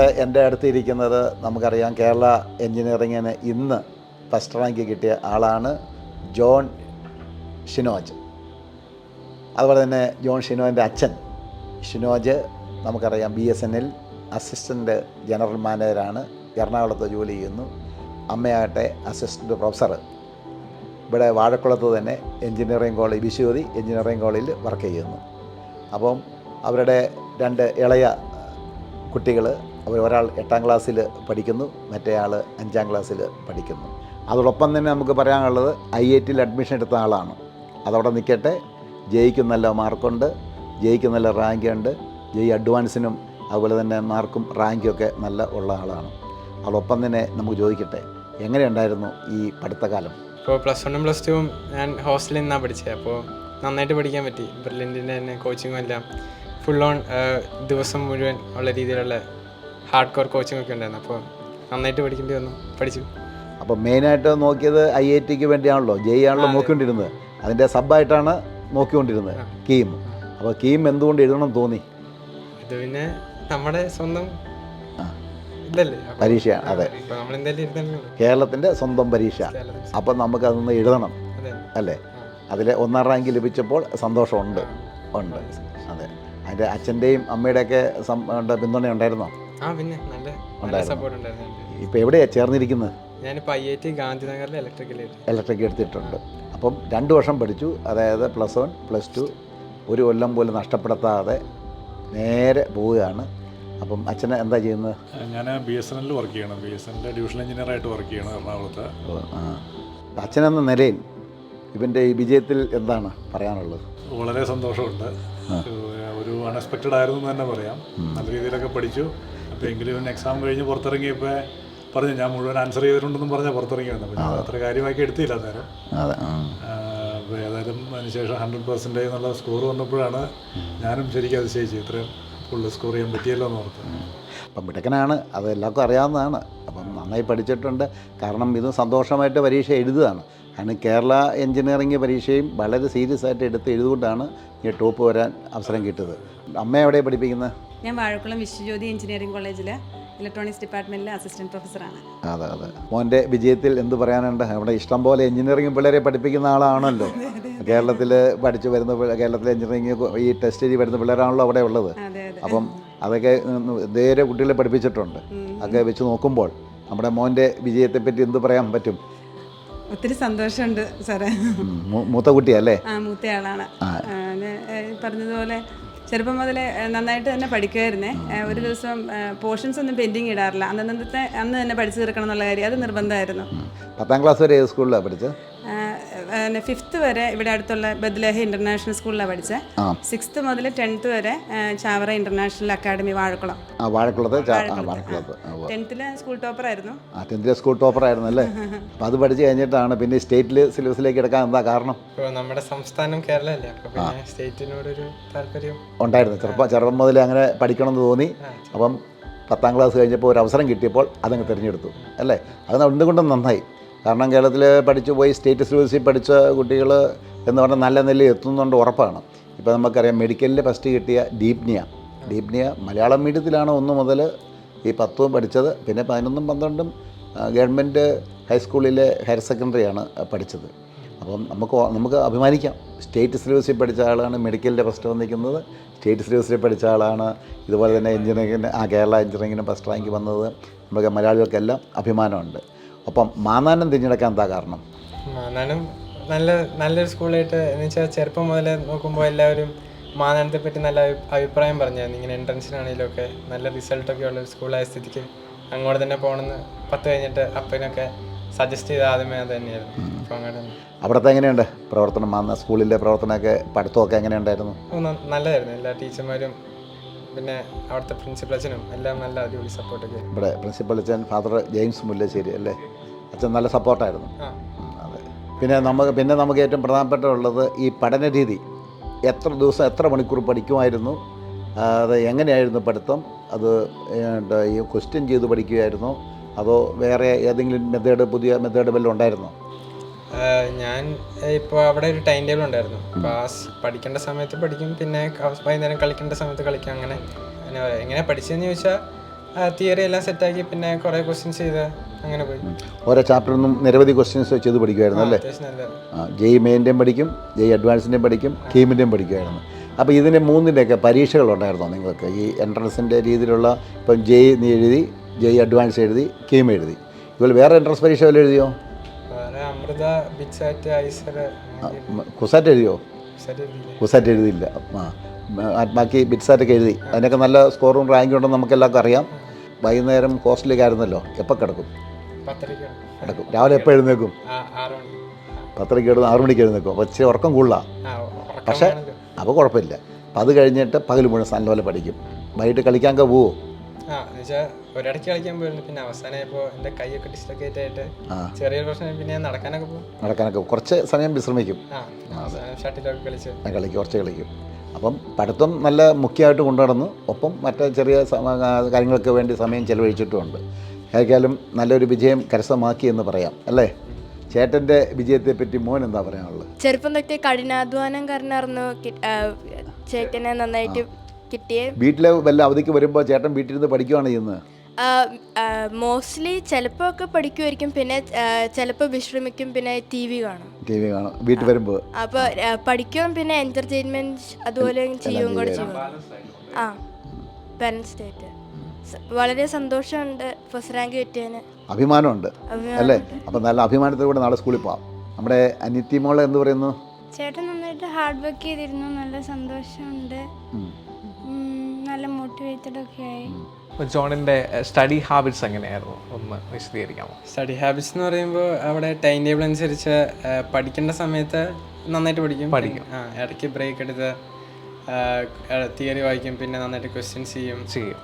എന്റെ അടുത്തിരിക്കുന്നത് നമുക്കറിയാം കേരള എൻജിനീയറിങ്ങിന് ഇന്ന് ഫസ്റ്റ് റാങ്ക് കിട്ടിയ ആളാണ് ജോൺ ഷിനോജ്. അതുപോലെ തന്നെ ജോൺ ഷിനോജിന്റെ അച്ഛൻ ഷിനോജ് നമുക്കറിയാം B S N L assistant general മാനേജറാണ്. എറണാകുളത്ത് ജോലി ചെയ്യുന്നു. അമ്മയാകട്ടെ അസിസ്റ്റന്റ് പ്രൊഫസർ. ഇവിടെ വാഴക്കുളത്ത് തന്നെ എഞ്ചിനീയറിംഗ് കോളേജ് വിശ്വതി എഞ്ചിനീയറിംഗ് കോളേജിൽ വർക്ക് ചെയ്യുന്നു. അപ്പം അവരുടെ രണ്ട് ഇളയ കുട്ടികൾ അവർ ഒരാൾ എട്ടാം ക്ലാസ്സിൽ പഠിക്കുന്നു മറ്റേ ആൾ അഞ്ചാം ക്ലാസ്സിൽ പഠിക്കുന്നു. അതോടൊപ്പം തന്നെ നമുക്ക് പറയാനുള്ളത് ഐ ഐ ടിയിൽ അഡ്മിഷൻ എടുത്ത ആളാണ്. അതവിടെ നിൽക്കട്ടെ. ജയിക്കും നല്ല മാർക്കുണ്ട് ജയിക്കും നല്ല റാങ്ക് ഉണ്ട്. ജയി അഡ്വാൻസിനും അതുപോലെ തന്നെ മാർക്കും റാങ്കും ഒക്കെ നല്ല ഉള്ള ആളാണ്. അതോടൊപ്പം തന്നെ നമുക്ക് ചോദിക്കട്ടെ എങ്ങനെയുണ്ടായിരുന്നു ഈ പഠിത്തകാലം? ഇപ്പോൾ പ്ലസ് വണ്ണും പ്ലസ് ടുവും ഞാൻ ഹോസ്റ്റലിൽ നിന്നാണ് പഠിച്ചത്. അപ്പോൾ നന്നായിട്ട് പഠിക്കാൻ പറ്റി. ബ്രില്യന്റിന്റെ തന്നെ കോച്ചിങ്ങും എല്ലാം. ഫുൾ ഓൺ ദിവസം മുഴുവൻ ഉള്ള രീതിയിലുള്ള ഹാർഡ് കോർ കോച്ചിങ് ഒക്കെ ഉണ്ടായിരുന്നു. അപ്പോൾ നന്നായിട്ട് പഠിക്കേണ്ടി വന്നു. പഠിച്ചു. അപ്പോൾ മെയിനായിട്ട് നോക്കിയത് ഐ ഐ ടിക്ക് വേണ്ടിയാണല്ലോ. ജെ ആണല്ലോ നോക്കിക്കൊണ്ടിരുന്നത്. അതിന്റെ സബായിട്ടാണ് നോക്കിക്കൊണ്ടിരുന്നത് കീം അപ്പോൾ കീം എന്തുകൊണ്ട് എഴുതണം തോന്നി? ഇത് പിന്നെ നമ്മുടെ സ്വന്തം പരീക്ഷയാണ് അതെ. കേരളത്തിന്റെ കേരളത്തിന്റെ സ്വന്തം പരീക്ഷ. അപ്പം നമുക്ക് അതൊന്ന് എഴുതണം. അതെ. അല്ലേ? അതിൽ ഒന്നാം റാങ്ക് ലഭിച്ചപ്പോൾ സന്തോഷമുണ്ട്. ഉണ്ട്. അതെ. അതിന്റെ അച്ഛന്റെയും അമ്മയുടെയൊക്കെ പിന്തുണ ഉണ്ടായിരുന്നോ? ആ പിന്നെ നല്ല സപ്പോർട്ട് ഉണ്ടായിരുന്നു. ഇപ്പോൾ എവിടെയാണ് ചേർന്നിരിക്കുന്നത്? ഞാനിപ്പോൾ ഐ ഐ ടി ഗാന്ധിനഗറിലെ ഇലക്ട്രിക്കലായിട്ട് ഇലക്ട്രിക് എടുത്തിട്ടുണ്ട്. അപ്പം രണ്ട് വർഷം പഠിച്ചു. അതായത് പ്ലസ് വൺ പ്ലസ് ടു ഒരു കൊല്ലം പോലും നഷ്ടപ്പെടുത്താതെ നേരെ പോവുകയാണ്. അപ്പം അച്ഛന് എന്താ ചെയ്യുന്നത്? ഞാൻ ബി എസ് എൻ എല്ലിൽ വർക്ക് ചെയ്യണം. ബി എസ് എൻ എല്ലിൽ എഞ്ചിനീയർ എഞ്ചിനീയറായിട്ട് വർക്ക് ചെയ്യണം എറണാകുളത്ത്. ആ. അച്ഛനെന്ന നിലയിൽ ഇവന്റെ ഈ വിജയത്തിൽ എന്താണ് പറയാനുള്ളത്? വളരെ സന്തോഷമുണ്ട്. അൺഎക്സ്പെക്റ്റഡ് ആയിരുന്നു എന്ന് തന്നെ പറയാം. നല്ല രീതിയിലൊക്കെ പഠിച്ചു. അപ്പോൾ എങ്കിലും എക്സാം കഴിഞ്ഞ് പുറത്തിറങ്ങിയപ്പോൾ പറഞ്ഞു ഞാൻ മുഴുവൻ ആൻസർ ചെയ്തിട്ടുണ്ടെന്നും പറഞ്ഞാൽ പുറത്തിറങ്ങി വന്നത് അപ്പോൾ ഞാൻ അത്ര കാര്യമാക്കി എടുത്തില്ല നേരം. അപ്പോൾ ഏതായാലും അതിനുശേഷം ഹൺഡ്രഡ് പെർസെന്റേജ് എന്നുള്ള സ്കോർ വന്നപ്പോഴാണ് ഞാനും ശരിക്കും അതിശയിച്ചു ഇത്രയും ഫുള്ള് സ്കോർ ചെയ്യാൻ പറ്റിയല്ലോ എന്ന് ഓർത്ത്. അപ്പം മിടുക്കനാണ്. അത് എല്ലാവർക്കും അറിയാവുന്നതാണ്. അപ്പം നന്നായി പഠിച്ചിട്ടുണ്ട്. കാരണം ഇത് സന്തോഷമായിട്ട് പരീക്ഷ എഴുതുകയാണ്. കാരണം കേരള എഞ്ചിനീയറിംഗ് പരീക്ഷയും വളരെ സീരിയസ് ആയിട്ട് എടുത്ത് എഴുതുകൊണ്ടാണ് ഈ ടോപ്പ് വരാൻ അവസരം കിട്ടിയത്. അമ്മ എവിടെ പഠിപ്പിക്കുന്നത് ഞാൻ വാഴക്കുളം വിശ്വജ്യോതി എഞ്ചിനീയറിംഗ് കോളേജിൽ ഇലക്ട്രോണിക്സ് ഡിപ്പാർട്ട്മെന്റിലെ അസിസ്റ്റന്റ് പ്രൊഫസറാണ് അതെ അതെ. മോന്റെ വിജയത്തിൽ എന്ത് പറയാനുണ്ട്? അവിടെ ഇഷ്ടം പോലെ എഞ്ചിനീയറിംഗ് പിള്ളേരെ പഠിപ്പിക്കുന്ന ആളാണല്ലോ. കേരളത്തിൽ പഠിച്ചു വരുന്ന കേരളത്തിലെ എഞ്ചിനീയറിംഗ് ഈ ടെസ്റ്റ് എഴുതി വരുന്ന പിള്ളേരാണല്ലോ അവിടെ ഉള്ളത്. അപ്പം അതൊക്കെ നേരെ കുട്ടികളെ പഠിപ്പിച്ചിട്ടുണ്ട്. അതൊക്കെ വെച്ച് നോക്കുമ്പോൾ നമ്മുടെ മോന്റെ വിജയത്തെപ്പറ്റി എന്ത് പറയാൻ പറ്റും? ഒത്തിരി സന്തോഷമുണ്ട് സാറേ. മൂത്ത കുട്ടിയല്ലേ? ആ മൂത്തയാളാണ്. പറഞ്ഞതുപോലെ ചെറുപ്പം മുതലേ നന്നായിട്ട് തന്നെ പഠിക്കുമായിരുന്നേ ഒരു ദിവസം പോർഷൻസ് ഒന്നും പെൻഡിങ് ഇടാറില്ല. അന്നന്നത്തെ അന്ന് തന്നെ പഠിച്ചു തീർക്കണം എന്നുള്ള കാര്യം അത് നിർബന്ധമായിരുന്നു. പത്താം ക്ലാസ് വരെ സ്കൂളിലാണ് പഠിച്ചത് ഫിഫ്ത്ത് വരെ ഇവിടെ അടുത്തുള്ള ബദ്ലേഹ ഇന്റർനാഷണൽ സ്കൂളിലാണ് പഠിച്ചത് സിക്സ് മുതൽ ടെൻത്ത് വരെ ചാവറ ഇന്റർനാഷണൽ അക്കാഡമി വാഴക്കുളം. ആ വാഴക്കുളത്ത് ആ. ടെൻത്തിൽ സ്കൂൾ ടോപ്പറായിരുന്നു ആ ടെൻത്തിലെ സ്കൂൾ ടോപ്പറായിരുന്നു അല്ലേ? അപ്പം അത് പഠിച്ചു കഴിഞ്ഞിട്ടാണ് പിന്നെ സ്റ്റേറ്റിൽ സിലബസിലേക്ക് എടുക്കാൻ എന്താ കാരണം? നമ്മുടെ സംസ്ഥാനം കേരളമല്ലേ സ്റ്റേറ്റിനോടൊരു താല്പര്യം ഉണ്ടായിരുന്നു. ചെറുപ്പം ചെറുപ്പം മുതലേ അങ്ങനെ പഠിക്കണമെന്ന് തോന്നി. അപ്പം പത്താം ക്ലാസ് കഴിഞ്ഞപ്പോൾ ഒരു അവസരം കിട്ടിയപ്പോൾ അതങ്ങ് തിരഞ്ഞെടുത്തു. അല്ലേ? അത് എന്തുകൊണ്ടും നന്നായി. കാരണം കേരളത്തിൽ പഠിച്ചു പോയി സ്റ്റേറ്റ് സിലബസിൽ പഠിച്ച കുട്ടികൾ എന്ന് പറഞ്ഞാൽ നല്ല നിലയിൽ എത്തുന്നുണ്ട് ഉറപ്പാണ്. ഇപ്പോൾ നമുക്കറിയാം മെഡിക്കലിൽ ഫസ്റ്റ് കിട്ടിയ ഡീപ്നിയ ഡീപ്നിയ മലയാളം മീഡിയത്തിലാണ് ഒന്ന് മുതൽ ഈ പത്തും പഠിച്ചത്. പിന്നെ പതിനൊന്നും പന്ത്രണ്ടും ഗവൺമെന്റ് ഹൈസ്കൂളിലെ ഹയർ സെക്കൻഡറിയാണ് പഠിച്ചത്. അപ്പം നമുക്ക് നമുക്ക് അഭിമാനിക്കാം. സ്റ്റേറ്റ് സിലബസിൽ പഠിച്ച ആളാണ് മെഡിക്കലിന്റെ ഫസ്റ്റ് വന്നിരിക്കുന്നത്. സ്റ്റേറ്റ് സിലബസിൽ പഠിച്ച ആളാണ് ഇതുപോലെ തന്നെ എഞ്ചിനീയറിങ്ങിന് ആ കേരള എഞ്ചിനീയറിങ്ങിന് ഫസ്റ്റ് റാങ്ക് വന്നത്. നമുക്ക് മലയാളികൾക്കെല്ലാം അഭിമാനമുണ്ട്. ഒപ്പം മാനാനം തിരഞ്ഞെടുക്കാൻ എന്താ കാരണം? മാനാനം നല്ല നല്ലൊരു സ്കൂളായിട്ട് എന്ന് വെച്ചാൽ ചെറുപ്പം മുതലേ നോക്കുമ്പോൾ എല്ലാവരും മാനാനത്തെ പറ്റി നല്ല അഭിപ്രായം പറഞ്ഞായിരുന്നു ഇങ്ങനെ എൻട്രൻസിനാണെങ്കിലും ഒക്കെ നല്ല റിസൾട്ടൊക്കെ ഉള്ള ഒരു സ്കൂളായ സ്ഥിതിക്ക് അങ്ങോട്ട് തന്നെ പോകണമെന്ന് പത്ത് കഴിഞ്ഞിട്ട് അപ്പനൊക്കെ സജസ്റ്റ് ചെയ്ത ആദ്യമേ അത് തന്നെയായിരുന്നു. അപ്പോൾ അങ്ങോട്ട്. അവിടുത്തെ എങ്ങനെയുണ്ട്? പ്രവർത്തനം മാന്ന സ്കൂളിലെ പ്രവർത്തനമൊക്കെ പഠിത്തമൊക്കെ എങ്ങനെയുണ്ടായിരുന്നു? നല്ലതായിരുന്നു. എല്ലാ ടീച്ചർമാരും പിന്നെ അവിടുത്തെ പ്രിൻസിപ്പൽ അച്ഛനും എല്ലാം നല്ല അടിപൊളി സപ്പോർട്ട് സപ്പോർട്ടൊക്കെ ഇവിടെ പ്രിൻസിപ്പൽ അച്ഛൻ ഫാദർ ജെയിംസ് മുല്ലശ്ശേരി അല്ലേ? അച്ഛൻ നല്ല സപ്പോർട്ടായിരുന്നു അതെ. പിന്നെ നമുക്ക് പിന്നെ നമുക്ക് ഏറ്റവും പ്രധാനപ്പെട്ട ഉള്ളത് ഈ പഠന രീതി. എത്ര ദിവസം എത്ര മണിക്കൂർ പഠിക്കുമായിരുന്നു? അത് എങ്ങനെയായിരുന്നു പഠിത്തം? അത് ഈ ക്വസ്റ്റ്യൻ ചെയ്ത് പഠിക്കുകയായിരുന്നു? അതോ വേറെ ഏതെങ്കിലും മെത്തേഡ് പുതിയ മെത്തേഡ് വല്ലതും ഉണ്ടായിരുന്നോ? ഞാൻ ഇപ്പോൾ അവിടെ ഒരു ടൈം ടേബിൾ ഉണ്ടായിരുന്നു. ക്ലാസ് പഠിക്കേണ്ട സമയത്ത് പഠിക്കും പിന്നെ വൈകുന്നേരം കളിക്കേണ്ട സമയത്ത് കളിക്കും. അങ്ങനെ അങ്ങനെ. എങ്ങനെ പഠിച്ചതെന്ന് ചോദിച്ചാൽ തിയറി എല്ലാം സെറ്റാക്കി പിന്നെ കുറേ ക്വസ്റ്റ്യൻസ് ചെയ്ത് അങ്ങനെ പോയി. ഓരോ ചാപ്റ്ററിൽ നിന്നും നിരവധി ക്വസ്റ്റ്യൻസ് ചെയ്ത് പഠിക്കുമായിരുന്നു അല്ലേ? ജെ ജെയ് മെയിന്റെയും പഠിക്കും ജെയ് അഡ്വാൻസിന്റെയും പഠിക്കും കീമിന്റെയും പഠിക്കുമായിരുന്നു അപ്പോൾ ഇതിന്റെ മൂന്നിന്റെയൊക്കെ പരീക്ഷകളുണ്ടായിരുന്നോ നിങ്ങൾക്ക്? ഈ എൻട്രൻസിന്റെ രീതിയിലുള്ള ഇപ്പം ജെയ് നീ എഴുതി ജെയ് അഡ്വാൻസ് എഴുതി കീം എഴുതി. ഇതുപോലെ വേറെ എൻട്രൻസ് പരീക്ഷ വല്ലതും എഴുതിയോ? അമൃത ബിറ്റ്സാറ്റ് ഐസർ കുസാറ്റ് എഴുതിയോ? കുസാറ്റ് എഴുതിയില്ല? ആ ബാക്കി ബിറ്റ്സാറ്റൊക്കെ എഴുതി. അതിനൊക്കെ നല്ല സ്കോറും റാങ്കും ഉണ്ടെന്ന് നമുക്കെല്ലാവർക്കും അറിയാം. വൈകുന്നേരം ഹോസ്റ്റലിലേക്ക് ആയിരുന്നല്ലോ എപ്പോൾ കിടക്കും. കിടക്കും. രാവിലെ എപ്പോൾ എഴുന്നേക്കും പത്തരയ്ക്ക് എഴുതുന്ന ആറ് മണിക്ക് എഴുന്നേക്കും അപ്പോൾ ഇച്ചിരി ഉറക്കം കൂടുതലാണ് പക്ഷേ അപ്പോൾ കുഴപ്പമില്ല. അപ്പം അത് കഴിഞ്ഞിട്ട് പകൽ മുഴുവൻ നല്ലപോലെ പഠിക്കും. വൈകിട്ട് കളിക്കാൻ പോവോ? ഒരിടയ്ക്ക് കളിക്കാൻ പോയിരുന്നു. പിന്നെ അവസാനമായപ്പോൾ എന്റെ കൈയൊക്കെ ഡിസ്ലൊക്കേറ്റ് ആയിട്ട് ചെറിയ ചെറിയൊരു പ്രശ്നം പിന്നെ ഞാൻ നടക്കാനൊക്കെ പോകും. നടക്കാനൊക്കെ കുറച്ച് സമയം വിശ്രമിക്കും. ഷട്ടിലൊക്കെ കളിച്ച്. കളിക്കും കുറച്ച് കളിക്കും. അപ്പം പഠിത്തം നല്ല മുഖ്യമായിട്ട് കൊണ്ടുനടന്നു. ഒപ്പം മറ്റേ ചെറിയ കാര്യങ്ങൾക്ക് വേണ്ടി സമയം ചെലവഴിച്ചിട്ടുമുണ്ട്. ഏതായാലും നല്ലൊരു വിജയം കരസ്ഥമാക്കി എന്ന് പറയാം. അല്ലേ? ചേട്ടന്റെ വിജയത്തെപ്പറ്റി മോൻ എന്താ പറയാനുള്ളത്? ചെറുപ്പം തൊട്ടേ കഠിനാധ്വാനം കാരണമായിരുന്നു ചേട്ടനെ നന്നായിട്ട് കിട്ടിയേ. വീട്ടിലെ വല്ല അവധിക്ക് വരുമ്പോൾ ചേട്ടൻ വീട്ടിലിരുന്ന് പഠിക്കുകയാണ് ചെയ്യുന്നത്? മോസ്റ്റ്ലി ചിലപ്പോൾ ഒക്കെ പഠിക്കുമായിരിക്കും പിന്നെ ചിലപ്പോൾ വിശ്രമിക്കും. പിന്നെ ടി വി കാണും. ടി വി കാണും. വീട്ടിൽ വരുമ്പോൾ അപ്പോൾ പഠിക്കും പിന്നെ എന്റർടൈൻമെന്റ് അതുപോലെ ചെയ്യും കൂടെ ചെയ്യും. ആ. പാരന്റ്സ് ഡേറ്റ് വളരെ സന്തോഷമുണ്ട്. ഫസ്റ്റ് റാങ്ക് കിട്ടിയതിന്. അഭിമാനമുണ്ട്. അല്ലേ? അപ്പം നല്ല അഭിമാനത്തോടെ നാളെ സ്കൂളിൽ പോവാം. നമ്മുടെ അനിത്തി മോളെ എന്ത് പറയുന്നു? ചേട്ടൻ നന്നായിട്ട് ഹാർഡ് വർക്ക് ചെയ്തിരുന്നു. നല്ല സന്തോഷമുണ്ട്. നല്ല മോട്ടിവേറ്റഡ് ഒക്കെ ആയി. ജോണിന്റെ സ്റ്റഡി ഹാബിറ്റ്സ് എങ്ങനെയായിരുന്നു? ഒന്ന് വിശദീകരിക്കാമോ? സ്റ്റഡി ഹാബിറ്റ്സ് എന്ന് പറയുമ്പോൾ അവിടെ ടൈം ടേബിൾ അനുസരിച്ച് പഠിക്കേണ്ട സമയത്ത് നന്നായിട്ട് പഠിക്കും. പഠിക്കും. ആ ഇടയ്ക്ക് ബ്രേക്ക് എടുത്ത് തിയറി വായിക്കും. പിന്നെ നന്നായിട്ട് ക്വസ്റ്റ്യൻസ് ചെയ്യും. ചെയ്യും.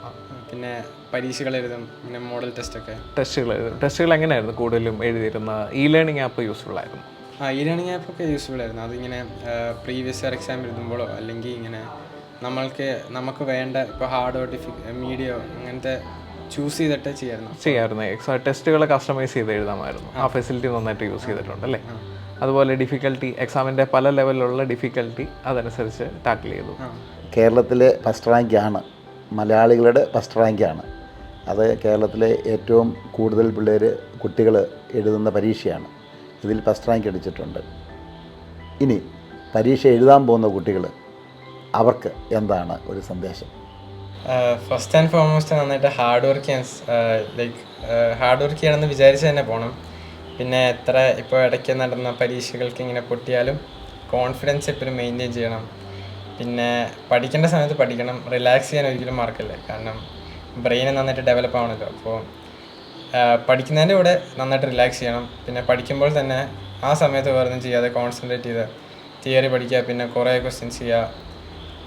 പിന്നെ പരീക്ഷകൾ എഴുതും. പിന്നെ മോഡൽ ടെസ്റ്റ് ഒക്കെ. ടെസ്റ്റുകൾ എഴുതും ടെസ്റ്റുകൾ എങ്ങനെയായിരുന്നു കൂടുതലും എഴുതിയിരുന്ന? ഇ ലേണിംഗ് ആപ്പ് യൂസ്ഫുൾ ആയിരുന്നു? ആ ഇ ലേണിംഗ് ആപ്പൊക്കെ യൂസ്ഫുൾ ആയിരുന്നു. അതിങ്ങനെ പ്രീവിയസ് ഇയർ എക്സാം എഴുതുമ്പോഴോ അല്ലെങ്കിൽ ഇങ്ങനെ നമ്മൾക്ക് നമുക്ക് വേണ്ട ഇപ്പോൾ ഹാർഡോ ഡിഫി മീഡിയോ അങ്ങനത്തെ ചൂസ് ചെയ്തിട്ട് ചെയ്യായിരുന്നു. ചെയ്യായിരുന്നു. എക്സാ ടെസ്റ്റുകൾ കസ്റ്റമൈസ് ചെയ്ത് എഴുതാമായിരുന്നു. ആ. ഫെസിലിറ്റി നന്നായിട്ട് യൂസ് ചെയ്തിട്ടുണ്ട് അല്ലേ? അതുപോലെ ഡിഫിക്കൽട്ടി എക്സാമിന്റെ പല ലെവലിലുള്ള ഡിഫിക്കൽട്ടി അതനുസരിച്ച് ടാക്കിൾ ചെയ്തു. കേരളത്തിലെ ഫസ്റ്റ് റാങ്കാണ് മലയാളികളുടെ ഫസ്റ്റ് റാങ്കാണ് അത് കേരളത്തിലെ ഏറ്റവും കൂടുതൽ പിള്ളേർ കുട്ടികൾ എഴുതുന്ന പരീക്ഷയാണ്. ഇതിൽ ഫസ്റ്റ് റാങ്ക് അടിച്ചിട്ടുണ്ട് ഇനി പരീക്ഷ എഴുതാൻ പോകുന്ന കുട്ടികൾ അവർക്ക് എന്താണ് ഒരു സന്ദേശം? ഫസ്റ്റ് ആൻഡ് ഫോർമോസ്റ്റ് നന്നായിട്ട് ഹാർഡ് വർക്ക് ചെയ്യാൻ ലൈക്ക് ഹാർഡ് വർക്ക് ചെയ്യണമെന്ന് വിചാരിച്ച് തന്നെ പോകണം പിന്നെ എത്ര ഇപ്പോൾ ഇടയ്ക്ക് നടന്ന പരീക്ഷകൾക്ക് ഇങ്ങനെ പൊട്ടിയാലും കോൺഫിഡൻസ് എപ്പോഴും മെയിന്റെയിൻ ചെയ്യണം. പിന്നെ പഠിക്കേണ്ട സമയത്ത് പഠിക്കണം. റിലാക്സ് ചെയ്യാൻ ഒരിക്കലും മാർക്കല്ലേ കാരണം ബ്രെയിൻ നന്നായിട്ട് ഡെവലപ്പ് ആവണമല്ലോ അപ്പോൾ പഠിക്കുന്നതിന്റെ കൂടെ നന്നായിട്ട് റിലാക്സ് ചെയ്യണം. പിന്നെ പഠിക്കുമ്പോൾ തന്നെ ആ സമയത്ത് വേറൊന്നും ചെയ്യാതെ കോൺസെൻട്രേറ്റ് ചെയ്ത് തിയറി പഠിക്കുക പിന്നെ കുറേ ക്വസ്റ്റ്യൻസ് ചെയ്യുക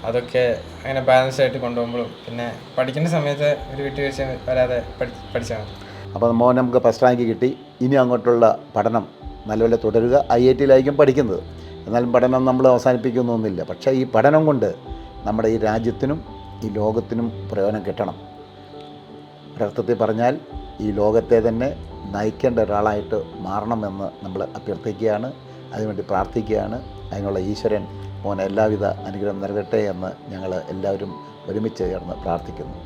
അതൊക്കെ അങ്ങനെ ബാലൻസ് ആയിട്ട് കൊണ്ടുപോകുമ്പോഴും പിന്നെ പഠിക്കുന്ന സമയത്ത് ഒരു വിട്ടുവീഴ്ച വരാതെ പഠി പഠിച്ചാൽ മതി. അപ്പോൾ മോൻ നമുക്ക് ഫസ്റ്റ് റാങ്ക് കിട്ടി. ഇനി അങ്ങോട്ടുള്ള പഠനം നല്ലപോലെ തുടരുക. ഐ ഐ ടിയിലായിരിക്കും പഠിക്കുന്നത്. എന്നാലും പഠനം നമ്മൾ അവസാനിപ്പിക്കുന്നൊന്നുമില്ല. പക്ഷേ ഈ പഠനം കൊണ്ട് നമ്മുടെ ഈ രാജ്യത്തിനും ഈ ലോകത്തിനും പ്രയോജനം കിട്ടണം. ഒരർത്ഥത്തിൽ പറഞ്ഞാൽ ഈ ലോകത്തെ തന്നെ നയിക്കേണ്ട ഒരാളായിട്ട് മാറണമെന്ന് നമ്മൾ അഭ്യർത്ഥിക്കുകയാണ്. അതിനുവേണ്ടി പ്രാർത്ഥിക്കുകയാണ്. അതിനുള്ള ഈശ്വരൻ മോൻ എല്ലാവിധ അനുഗ്രഹം നൽകട്ടെ എന്ന് ഞങ്ങൾ എല്ലാവരും ഒരുമിച്ച് ചേർന്ന് പ്രാർത്ഥിക്കുന്നു.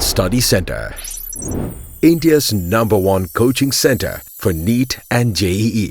Study centre India's number one coaching centre for NEET and JEE